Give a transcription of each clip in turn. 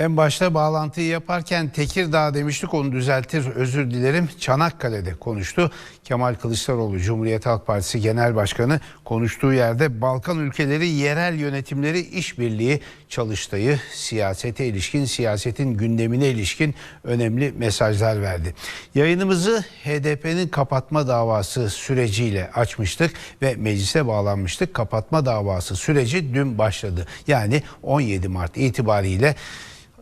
En başta bağlantıyı yaparken Tekirdağ demiştik onu düzeltir özür dilerim. Çanakkale'de konuştu. Kemal Kılıçdaroğlu Cumhuriyet Halk Partisi Genel Başkanı konuştuğu yerde Balkan ülkeleri yerel yönetimleri işbirliği çalıştayı siyasete ilişkin siyasetin gündemine ilişkin önemli mesajlar verdi. Yayınımızı HDP'nin kapatma davası süreciyle açmıştık ve meclise bağlanmıştık. Kapatma davası süreci dün başladı. Yani 17 Mart itibariyle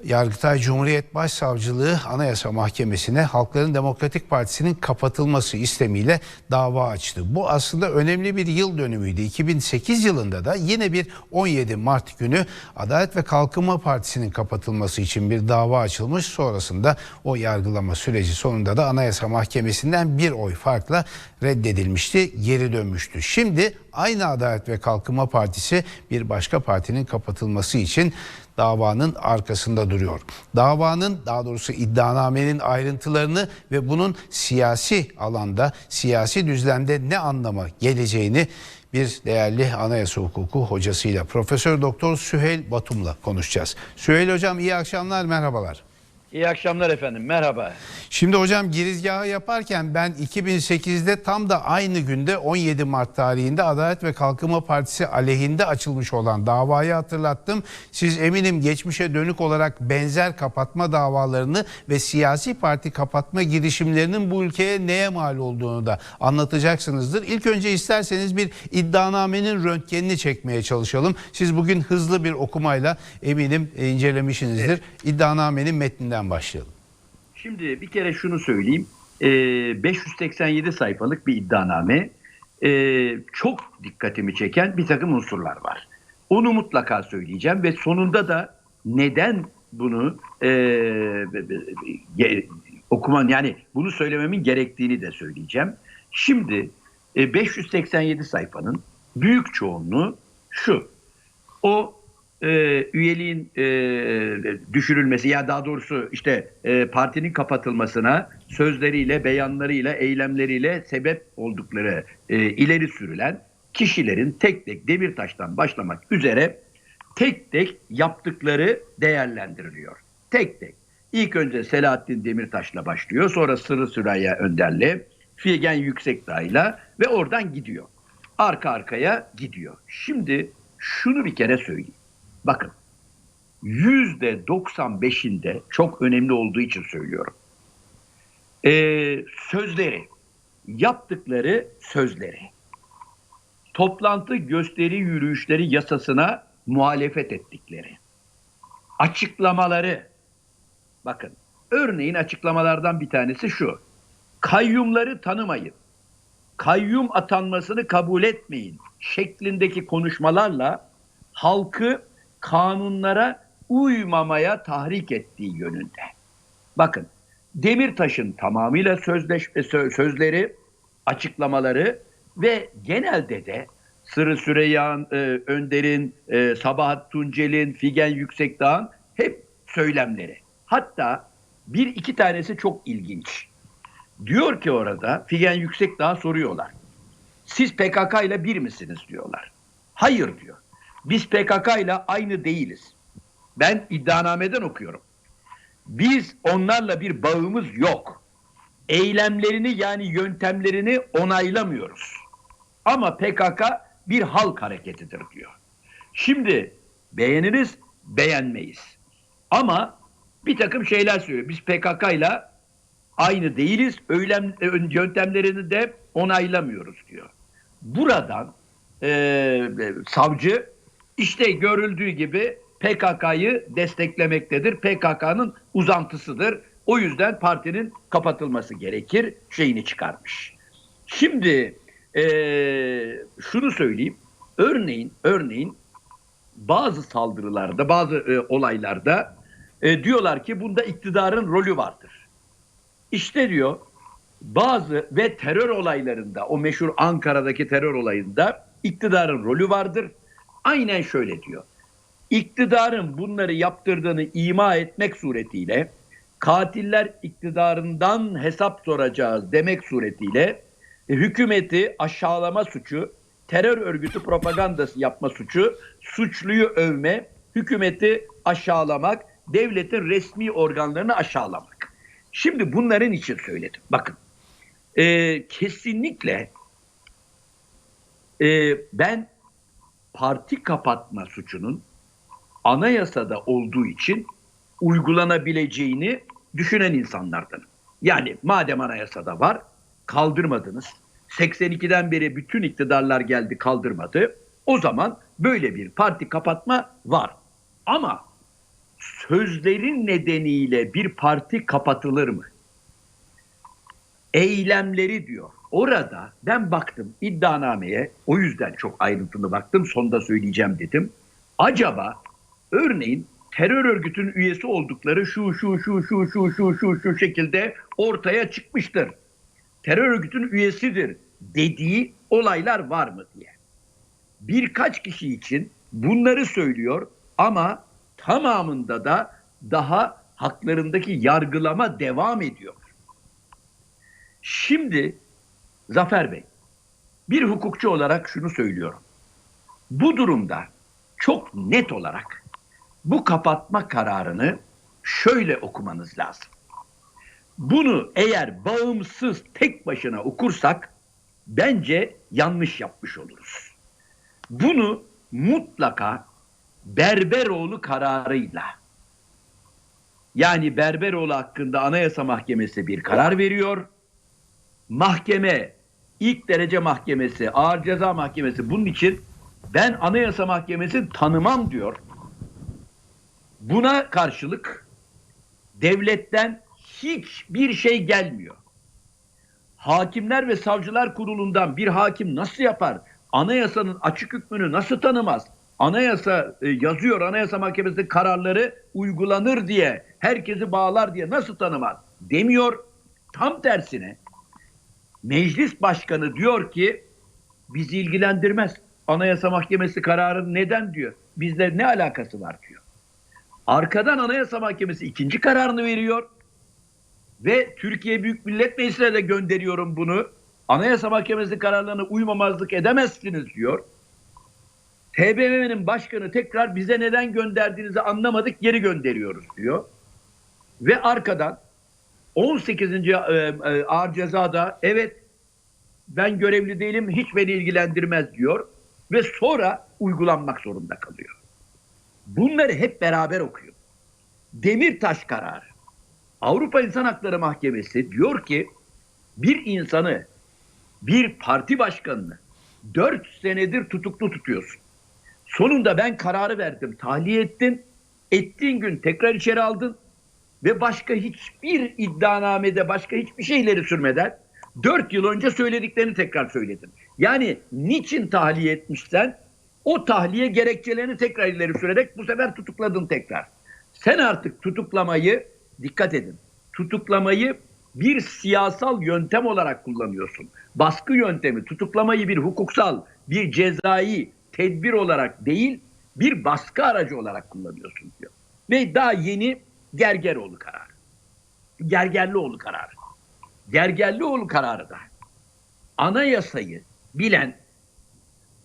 Yargıtay Cumhuriyet Başsavcılığı Anayasa Mahkemesi'ne Halkların Demokratik Partisi'nin kapatılması istemiyle dava açtı. Bu aslında önemli bir yıl dönümüydü. 2008 yılında da yine bir 17 Mart günü Adalet ve Kalkınma Partisi'nin kapatılması için bir dava açılmış. Sonrasında o yargılama süreci sonunda da Anayasa Mahkemesi'nden bir oy farkla reddedilmişti, geri dönmüştü. Şimdi aynı Adalet ve Kalkınma Partisi bir başka partinin kapatılması için davanın arkasında duruyor. Davanın daha doğrusu iddianamenin ayrıntılarını ve bunun siyasi alanda, siyasi düzlemde ne anlama geleceğini bir değerli anayasa hukuku hocasıyla Profesör Doktor Süheyl Batum'la konuşacağız. Süheyl hocam iyi akşamlar, merhabalar. İyi akşamlar efendim. Merhaba. Şimdi hocam girizgahı yaparken ben 2008'de tam da aynı günde 17 Mart tarihinde Adalet ve Kalkınma Partisi aleyhinde açılmış olan davayı hatırlattım. Siz eminim geçmişe dönük olarak benzer kapatma davalarını ve siyasi parti kapatma girişimlerinin bu ülkeye neye mal olduğunu da anlatacaksınızdır. İlk önce isterseniz bir iddianamenin röntgenini çekmeye çalışalım. Siz bugün hızlı bir okumayla eminim incelemişsinizdir. İddianamenin metninden başlayalım. Şimdi bir kere şunu söyleyeyim. Ee, 587 sayfalık bir iddianame. Ee, çok dikkatimi çeken bir takım unsurlar var. Onu mutlaka söyleyeceğim ve sonunda da neden bunu e, ge- okuman yani bunu söylememin gerektiğini de söyleyeceğim. Şimdi e, 587 sayfanın büyük çoğunluğu şu. O e, üyeliğin e, düşürülmesi ya daha doğrusu işte e, partinin kapatılmasına sözleriyle, beyanlarıyla, eylemleriyle sebep oldukları e, ileri sürülen kişilerin tek tek Demirtaş'tan başlamak üzere tek tek yaptıkları değerlendiriliyor. Tek tek. İlk önce Selahattin Demirtaş'la başlıyor. Sonra Sırrı Süreyya Önder'le, Figen Yüksekdağ'la ve oradan gidiyor. Arka arkaya gidiyor. Şimdi şunu bir kere söyleyeyim. Bakın yüzde 95'inde çok önemli olduğu için söylüyorum. Ee, sözleri, yaptıkları sözleri, toplantı gösteri yürüyüşleri yasasına muhalefet ettikleri, açıklamaları, bakın örneğin açıklamalardan bir tanesi şu, kayyumları tanımayın, kayyum atanmasını kabul etmeyin şeklindeki konuşmalarla halkı kanunlara uymamaya tahrik ettiği yönünde. Bakın Demirtaş'ın tamamıyla sözleşme sö- sözleri, açıklamaları ve genelde de Sırrı Süreyya e, Önder'in, e, Sabahat Tuncel'in, Figen Yüksekdağ'ın hep söylemleri. Hatta bir iki tanesi çok ilginç. Diyor ki orada Figen Yüksekdağ'a soruyorlar. Siz PKK ile bir misiniz diyorlar. Hayır diyor. Biz PKK ile aynı değiliz. Ben iddianameden okuyorum. Biz onlarla bir bağımız yok. Eylemlerini yani yöntemlerini onaylamıyoruz. Ama PKK bir halk hareketidir diyor. Şimdi beğeniriz, beğenmeyiz. Ama bir takım şeyler söylüyor. Biz PKK ile aynı değiliz. Öylem, yöntemlerini de onaylamıyoruz diyor. Buradan e, savcı işte görüldüğü gibi PKK'yı desteklemektedir. PKK'nın uzantısıdır. O yüzden partinin kapatılması gerekir şeyini çıkarmış. Şimdi e, şunu söyleyeyim. Örneğin örneğin bazı saldırılarda, bazı e, olaylarda e, diyorlar ki bunda iktidarın rolü vardır. İşte diyor bazı ve terör olaylarında o meşhur Ankara'daki terör olayında iktidarın rolü vardır. Aynen şöyle diyor. İktidarın bunları yaptırdığını ima etmek suretiyle katiller iktidarından hesap soracağız demek suretiyle hükümeti aşağılama suçu, terör örgütü propagandası yapma suçu, suçluyu övme, hükümeti aşağılamak devletin resmi organlarını aşağılamak. Şimdi bunların için söyledim. Bakın e, kesinlikle e, ben parti kapatma suçunun anayasada olduğu için uygulanabileceğini düşünen insanlardanım. Yani madem anayasada var kaldırmadınız. 82'den beri bütün iktidarlar geldi kaldırmadı. O zaman böyle bir parti kapatma var. Ama sözlerin nedeniyle bir parti kapatılır mı? Eylemleri diyor. Orada ben baktım iddianameye o yüzden çok ayrıntılı baktım sonda söyleyeceğim dedim. Acaba örneğin terör örgütünün üyesi oldukları şu şu şu şu şu şu şu şu şekilde ortaya çıkmıştır. Terör örgütünün üyesidir dediği olaylar var mı diye. Birkaç kişi için bunları söylüyor ama tamamında da daha haklarındaki yargılama devam ediyor. Şimdi Zafer Bey, bir hukukçu olarak şunu söylüyorum. Bu durumda çok net olarak bu kapatma kararını şöyle okumanız lazım. Bunu eğer bağımsız tek başına okursak bence yanlış yapmış oluruz. Bunu mutlaka Berberoğlu kararıyla yani Berberoğlu hakkında Anayasa Mahkemesi bir karar veriyor. Mahkeme, ilk derece mahkemesi, ağır ceza mahkemesi bunun için ben Anayasa Mahkemesi'ni tanımam diyor. Buna karşılık devletten hiçbir şey gelmiyor. Hakimler ve Savcılar Kurulu'ndan bir hakim nasıl yapar? Anayasanın açık hükmünü nasıl tanımaz? Anayasa e, yazıyor, Anayasa Mahkemesi kararları uygulanır diye, herkesi bağlar diye nasıl tanımaz? Demiyor. Tam tersine meclis başkanı diyor ki bizi ilgilendirmez. Anayasa Mahkemesi kararı neden diyor. Bizle ne alakası var diyor. Arkadan Anayasa Mahkemesi ikinci kararını veriyor. Ve Türkiye Büyük Millet Meclisi'ne de gönderiyorum bunu. Anayasa Mahkemesi kararlarına uymamazlık edemezsiniz diyor. TBMM'nin başkanı tekrar bize neden gönderdiğinizi anlamadık geri gönderiyoruz diyor. Ve arkadan 18. e, e, ağır cezada evet ben görevli değilim hiç beni ilgilendirmez diyor. Ve sonra uygulanmak zorunda kalıyor. Bunları hep beraber okuyor. Demirtaş kararı. Avrupa İnsan Hakları Mahkemesi diyor ki bir insanı, bir parti başkanını 4 senedir tutuklu tutuyorsun. Sonunda ben kararı verdim, tahliye ettin. Ettiğin gün tekrar içeri aldın ve başka hiçbir iddianamede başka hiçbir şeyleri sürmeden 4 yıl önce söylediklerini tekrar söyledin. Yani niçin tahliye etmişsen o tahliye gerekçelerini tekrar ileri sürerek bu sefer tutukladın tekrar. Sen artık tutuklamayı dikkat edin. Tutuklamayı bir siyasal yöntem olarak kullanıyorsun. Baskı yöntemi, tutuklamayı bir hukuksal, bir cezai tedbir olarak değil, bir baskı aracı olarak kullanıyorsun diyor. Ve daha yeni Gergeroğlu kararı. Gergerlioğlu kararı. Gergerlioğlu kararı da anayasayı bilen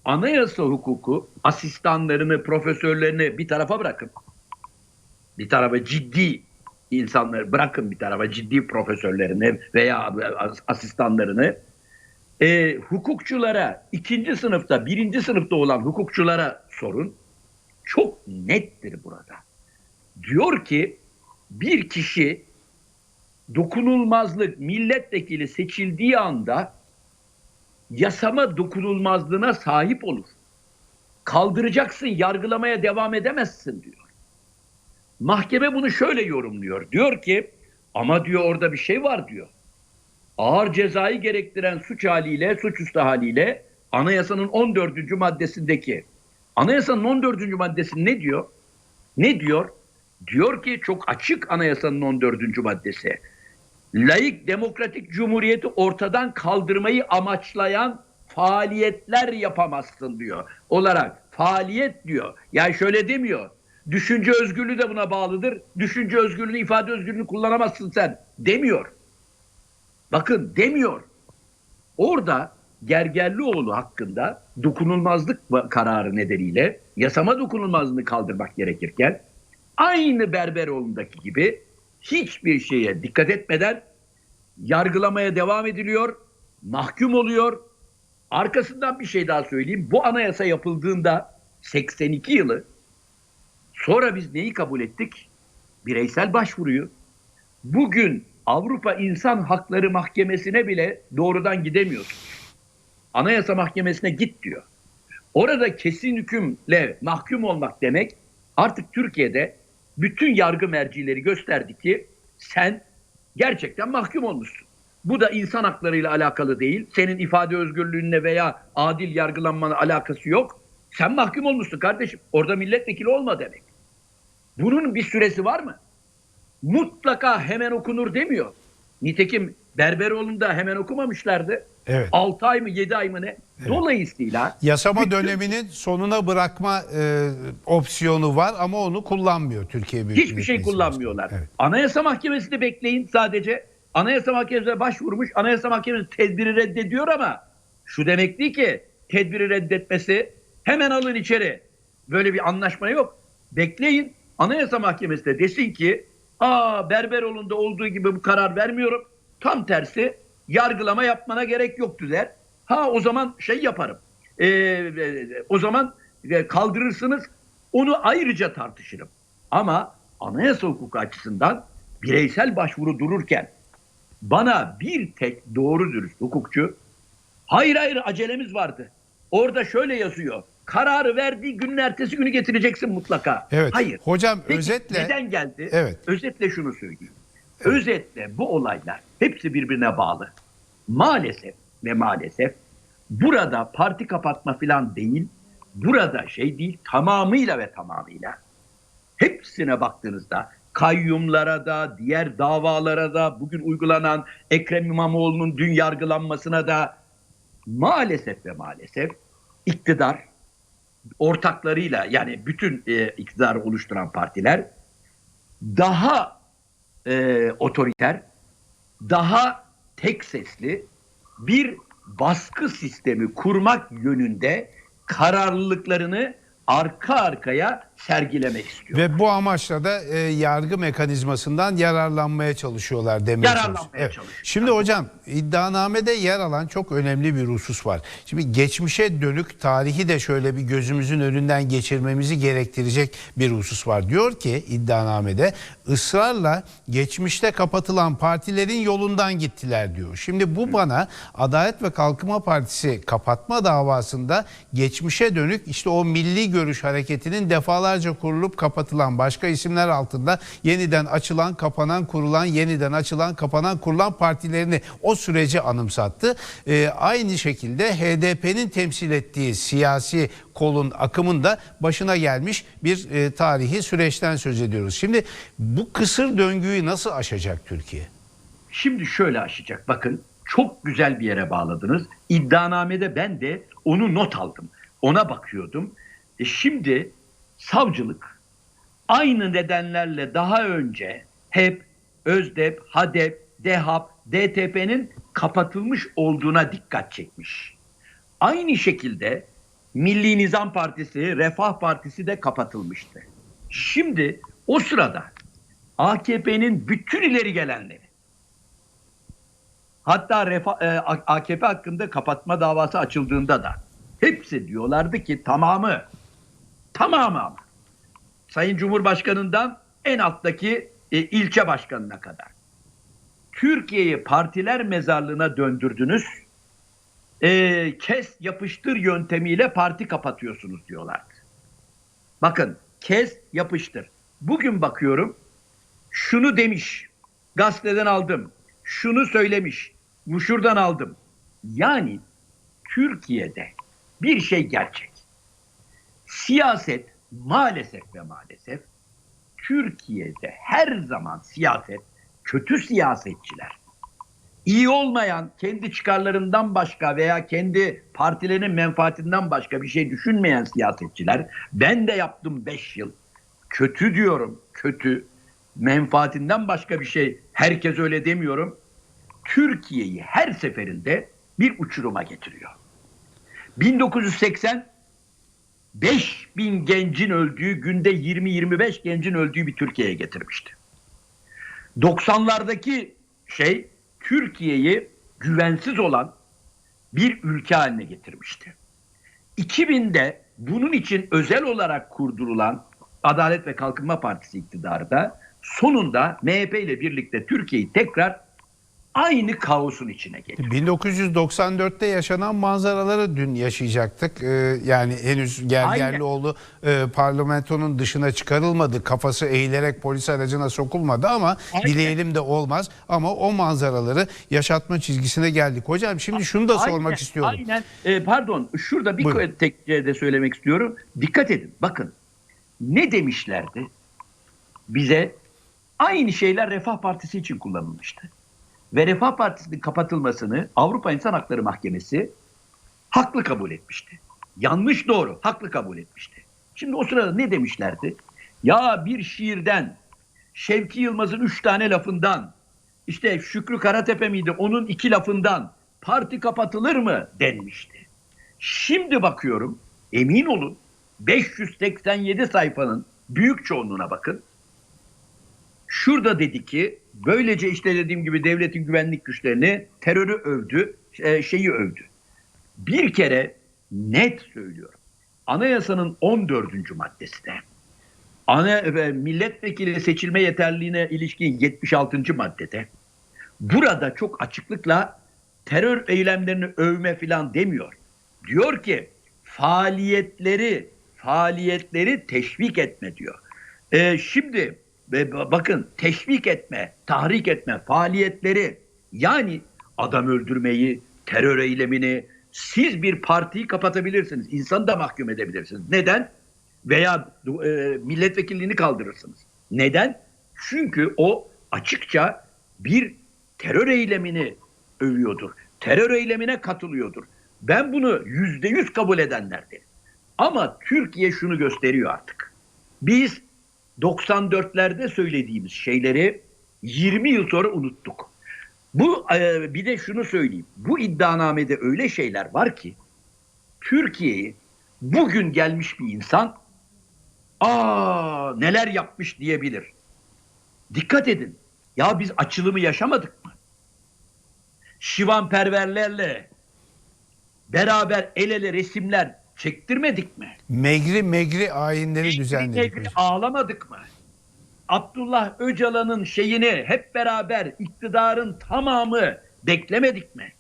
anayasa hukuku asistanlarını, profesörlerini bir tarafa bırakın. Bir tarafa ciddi insanları bırakın bir tarafa ciddi profesörlerini veya asistanlarını e, hukukçulara ikinci sınıfta birinci sınıfta olan hukukçulara sorun çok nettir burada. Diyor ki bir kişi dokunulmazlık milletvekili seçildiği anda yasama dokunulmazlığına sahip olur. Kaldıracaksın, yargılamaya devam edemezsin diyor. Mahkeme bunu şöyle yorumluyor. Diyor ki ama diyor orada bir şey var diyor. Ağır cezayı gerektiren suç haliyle, suçüstü haliyle anayasanın 14. maddesindeki anayasanın 14. maddesi ne diyor? Ne diyor? Diyor ki çok açık anayasanın 14. maddesi. Laik demokratik cumhuriyeti ortadan kaldırmayı amaçlayan faaliyetler yapamazsın diyor. Olarak faaliyet diyor. Yani şöyle demiyor. Düşünce özgürlüğü de buna bağlıdır. Düşünce özgürlüğünü, ifade özgürlüğünü kullanamazsın sen demiyor. Bakın demiyor. Orada Gergerlioğlu hakkında dokunulmazlık kararı nedeniyle yasama dokunulmazlığını kaldırmak gerekirken aynı Berberoğlu'ndaki gibi hiçbir şeye dikkat etmeden yargılamaya devam ediliyor, mahkum oluyor. Arkasından bir şey daha söyleyeyim. Bu anayasa yapıldığında 82 yılı sonra biz neyi kabul ettik? Bireysel başvuruyu. Bugün Avrupa İnsan Hakları Mahkemesi'ne bile doğrudan gidemiyorsunuz. Anayasa Mahkemesi'ne git diyor. Orada kesin hükümle mahkum olmak demek artık Türkiye'de bütün yargı mercileri gösterdi ki sen gerçekten mahkum olmuşsun. Bu da insan haklarıyla alakalı değil. Senin ifade özgürlüğünle veya adil yargılanmanla alakası yok. Sen mahkum olmuşsun kardeşim. Orada milletvekili olma demek. Bunun bir süresi var mı? Mutlaka hemen okunur demiyor. Nitekim Berberoğlu'nda hemen okumamışlardı. Evet. 6 ay mı 7 ay mı ne? Dolayısıyla Yasama bütün- döneminin sonuna bırakma e, opsiyonu var ama onu kullanmıyor Türkiye Büyük Hiçbir şey kullanmıyorlar. Evet. Anayasa Mahkemesi'ni bekleyin sadece. Anayasa Mahkemesi'ne başvurmuş. Anayasa Mahkemesi tedbiri reddediyor ama şu demek değil ki tedbiri reddetmesi hemen alın içeri. Böyle bir anlaşma yok. Bekleyin. Anayasa Mahkemesi de desin ki aa Berberoğlu'nda olduğu gibi bu karar vermiyorum. Tam tersi yargılama yapmana gerek yoktu der. Ha o zaman şey yaparım. E, o zaman e, kaldırırsınız. Onu ayrıca tartışırım. Ama anayasa hukuku açısından bireysel başvuru dururken bana bir tek doğru dürüst hukukçu hayır hayır acelemiz vardı. Orada şöyle yazıyor. Kararı verdiği günün ertesi günü getireceksin mutlaka. Evet. Hayır. Hocam Peki, özetle neden geldi? Evet. Özetle şunu söyleyeyim. Özetle bu olaylar hepsi birbirine bağlı. Maalesef ve maalesef burada parti kapatma falan değil, burada şey değil tamamıyla ve tamamıyla hepsine baktığınızda kayyumlara da, diğer davalara da, bugün uygulanan Ekrem İmamoğlu'nun dün yargılanmasına da maalesef ve maalesef iktidar ortaklarıyla yani bütün e, iktidarı oluşturan partiler daha e, otoriter, daha tek sesli bir baskı sistemi kurmak yönünde kararlılıklarını arka arkaya sergilemek istiyor. ve bu amaçla da e, yargı mekanizmasından yararlanmaya çalışıyorlar demeye Yararlanmaya çalışıyor. çalışıyor. Şimdi hocam iddianamede yer alan çok önemli bir husus var. Şimdi geçmişe dönük tarihi de şöyle bir gözümüzün önünden geçirmemizi gerektirecek bir husus var. Diyor ki iddianamede ısrarla geçmişte kapatılan partilerin yolundan gittiler diyor. Şimdi bu bana Adalet ve Kalkınma Partisi kapatma davasında geçmişe dönük işte o milli görüş hareketinin defalarca kurulup kapatılan başka isimler altında yeniden açılan, kapanan, kurulan, yeniden açılan, kapanan, kurulan partilerini o süreci anımsattı. Ee, aynı şekilde HDP'nin temsil ettiği siyasi kolun akımın da başına gelmiş bir e, tarihi süreçten söz ediyoruz. Şimdi bu kısır döngüyü nasıl aşacak Türkiye? Şimdi şöyle aşacak. Bakın çok güzel bir yere bağladınız. İddianamede ben de onu not aldım. Ona bakıyordum. E şimdi savcılık aynı nedenlerle daha önce HEP, ÖZDEP, HADEP, DEHAP, DTP'nin kapatılmış olduğuna dikkat çekmiş. Aynı şekilde Milli Nizam Partisi, Refah Partisi de kapatılmıştı. Şimdi o sırada AKP'nin bütün ileri gelenleri Hatta Refa, e, AKP hakkında kapatma davası açıldığında da hepsi diyorlardı ki tamamı tamamı ama Sayın Cumhurbaşkanı'ndan en alttaki e, ilçe başkanına kadar Türkiye'yi partiler mezarlığına döndürdünüz. E, kes yapıştır yöntemiyle parti kapatıyorsunuz diyorlardı. Bakın kes yapıştır. Bugün bakıyorum şunu demiş. Gazeteden aldım. Şunu söylemiş. Bu şuradan aldım. Yani Türkiye'de bir şey gerçek. Siyaset maalesef ve maalesef Türkiye'de her zaman siyaset kötü siyasetçiler. İyi olmayan kendi çıkarlarından başka veya kendi partilerinin menfaatinden başka bir şey düşünmeyen siyasetçiler ben de yaptım 5 yıl. Kötü diyorum kötü. Menfaatinden başka bir şey herkes öyle demiyorum. Türkiye'yi her seferinde bir uçuruma getiriyor. 1980 5000 gencin öldüğü, günde 20-25 gencin öldüğü bir Türkiye'ye getirmişti. 90'lardaki şey Türkiye'yi güvensiz olan bir ülke haline getirmişti. 2000'de bunun için özel olarak kurdurulan Adalet ve Kalkınma Partisi iktidarı da sonunda MHP ile birlikte Türkiye'yi tekrar aynı kaosun içine getirdi. 1994'te yaşanan manzaraları dün yaşayacaktık. Ee, yani henüz Gergerlioğlu e, parlamentonun dışına çıkarılmadı. Kafası eğilerek polis aracına sokulmadı ama Aynen. dileyelim de olmaz. Ama o manzaraları yaşatma çizgisine geldik. Hocam şimdi şunu da sormak Aynen, istiyorum. Aynen. Ee, pardon şurada bir Buyurun. tek de söylemek istiyorum. Dikkat edin. Bakın ne demişlerdi? Bize aynı şeyler Refah Partisi için kullanılmıştı. Ve Refah Partisi'nin kapatılmasını Avrupa İnsan Hakları Mahkemesi haklı kabul etmişti. Yanlış doğru haklı kabul etmişti. Şimdi o sırada ne demişlerdi? Ya bir şiirden Şevki Yılmaz'ın üç tane lafından işte Şükrü Karatepe miydi onun iki lafından parti kapatılır mı denmişti. Şimdi bakıyorum emin olun 587 sayfanın büyük çoğunluğuna bakın. Şurada dedi ki böylece işte dediğim gibi devletin güvenlik güçlerini terörü övdü, e, şeyi övdü. Bir kere net söylüyorum. Anayasanın 14. maddesinde ana ve milletvekili seçilme yeterliliğine ilişkin 76. maddede burada çok açıklıkla terör eylemlerini övme filan demiyor. Diyor ki faaliyetleri faaliyetleri teşvik etme diyor. Ee, şimdi e, bakın teşvik etme, tahrik etme faaliyetleri yani adam öldürmeyi, terör eylemini siz bir partiyi kapatabilirsiniz. İnsanı da mahkum edebilirsiniz. Neden? Veya e, milletvekilliğini kaldırırsınız. Neden? Çünkü o açıkça bir terör eylemini övüyordur. Terör eylemine katılıyordur. Ben bunu yüzde yüz kabul edenlerdenim. Ama Türkiye şunu gösteriyor artık. Biz 94'lerde söylediğimiz şeyleri 20 yıl sonra unuttuk. Bu e, bir de şunu söyleyeyim. Bu iddianamede öyle şeyler var ki Türkiye'yi bugün gelmiş bir insan aa neler yapmış diyebilir. Dikkat edin. Ya biz açılımı yaşamadık mı? Şivanperverlerle beraber el ele resimler çektirmedik mi? Megri megri ayinleri Hiçbir düzenledik. negri ağlamadık mı? Abdullah Öcalan'ın şeyini hep beraber iktidarın tamamı beklemedik mi?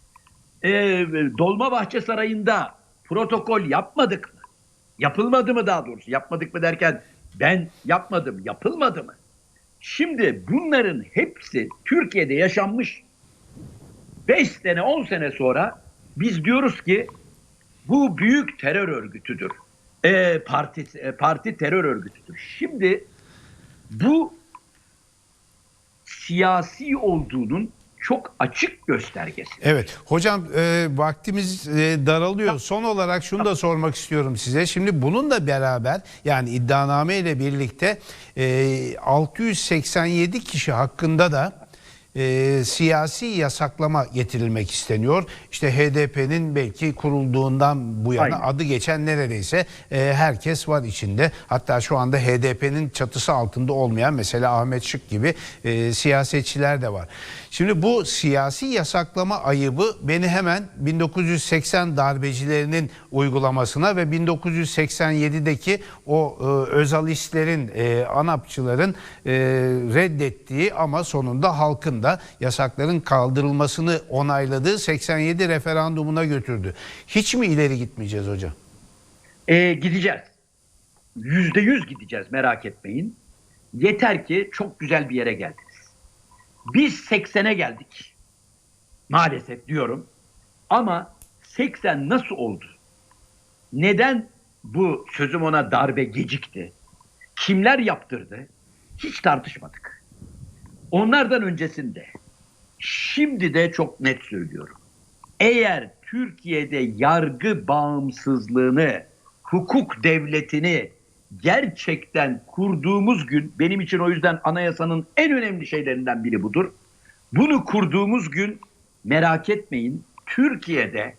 Ee, Dolmabahçe Sarayı'nda protokol yapmadık mı? Yapılmadı mı daha doğrusu? Yapmadık mı derken ben yapmadım, yapılmadı mı? Şimdi bunların hepsi Türkiye'de yaşanmış 5 sene 10 sene sonra biz diyoruz ki bu büyük terör örgütüdür. Ee, parti, e, parti terör örgütüdür. Şimdi bu siyasi olduğunun çok açık göstergesi. Evet hocam e, vaktimiz e, daralıyor. Son olarak şunu da sormak istiyorum size. Şimdi bununla beraber yani iddianame ile birlikte e, 687 kişi hakkında da e, siyasi yasaklama getirilmek isteniyor. İşte HDP'nin belki kurulduğundan bu yana Aynen. adı geçen neredeyse e, herkes var içinde. Hatta şu anda HDP'nin çatısı altında olmayan mesela Ahmet Şık gibi e, siyasetçiler de var. Şimdi bu siyasi yasaklama ayıbı beni hemen 1980 darbecilerinin uygulamasına ve 1987'deki o e, özalistlerin, e, ANAPçıların e, reddettiği ama sonunda halkın da yasakların kaldırılmasını onayladığı 87 referandumuna götürdü. Hiç mi ileri gitmeyeceğiz hocam? Ee, gideceğiz. Yüzde yüz gideceğiz merak etmeyin. Yeter ki çok güzel bir yere geldiniz. Biz 80'e geldik. Maalesef diyorum. Ama 80 nasıl oldu? Neden bu sözüm ona darbe gecikti? Kimler yaptırdı? Hiç tartışmadık. Onlardan öncesinde şimdi de çok net söylüyorum. Eğer Türkiye'de yargı bağımsızlığını, hukuk devletini gerçekten kurduğumuz gün, benim için o yüzden anayasanın en önemli şeylerinden biri budur. Bunu kurduğumuz gün merak etmeyin Türkiye'de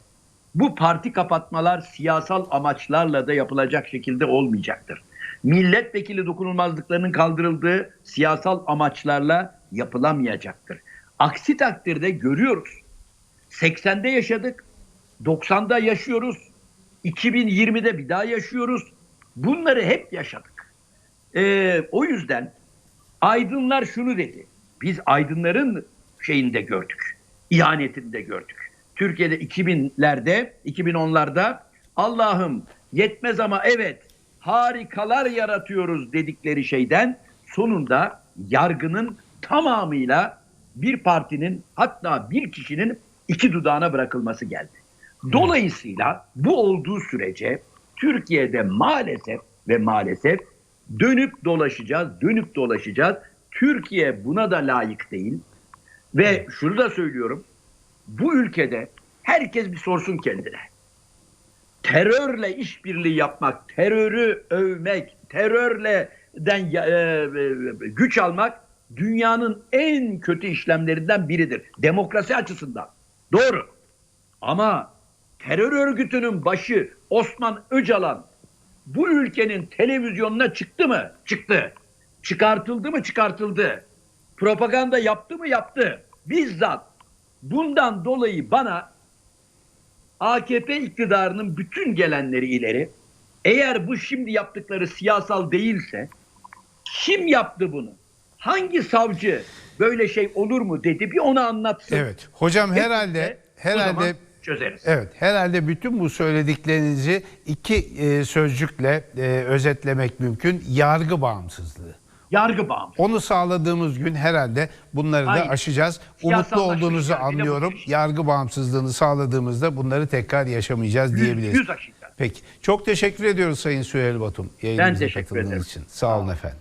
Bu parti kapatmalar siyasal amaçlarla da yapılacak şekilde olmayacaktır. Milletvekili dokunulmazlıklarının kaldırıldığı siyasal amaçlarla yapılamayacaktır. Aksi takdirde görüyoruz. 80'de yaşadık, 90'da yaşıyoruz, 2020'de bir daha yaşıyoruz. Bunları hep yaşadık. Ee, o yüzden aydınlar şunu dedi. Biz aydınların şeyinde gördük. ihanetinde gördük. Türkiye'de 2000'lerde, 2010'larda Allah'ım yetmez ama evet harikalar yaratıyoruz dedikleri şeyden sonunda yargının tamamıyla bir partinin hatta bir kişinin iki dudağına bırakılması geldi. Dolayısıyla bu olduğu sürece Türkiye'de maalesef ve maalesef dönüp dolaşacağız, dönüp dolaşacağız. Türkiye buna da layık değil. Ve şunu da söylüyorum. Bu ülkede herkes bir sorsun kendine. Terörle işbirliği yapmak, terörü övmek, terörle den ya- e, e, güç almak dünyanın en kötü işlemlerinden biridir. Demokrasi açısından. Doğru. Ama terör örgütünün başı Osman Öcalan bu ülkenin televizyonuna çıktı mı? Çıktı. Çıkartıldı mı? Çıkartıldı. Propaganda yaptı mı? Yaptı. Bizzat bundan dolayı bana AKP iktidarının bütün gelenleri ileri eğer bu şimdi yaptıkları siyasal değilse kim yaptı bunu? Hangi savcı böyle şey olur mu dedi bir onu anlatsın. Evet. Hocam herhalde herhalde çözeriz. Evet, herhalde bütün bu söylediklerinizi iki e, sözcükle e, özetlemek mümkün. Yargı bağımsızlığı. Yargı bağımsız. Onu sağladığımız gün herhalde bunları da Aynen. aşacağız. Umutlu olduğunuzu anlıyorum. Yargı bağımsızlığını sağladığımızda bunları tekrar yaşamayacağız diyebiliriz. Yüz aşacağız. Peki. Çok teşekkür ediyoruz Sayın Süheyl Batum. Yayınımıza teşekkür ederim. için. Sağ olun efendim.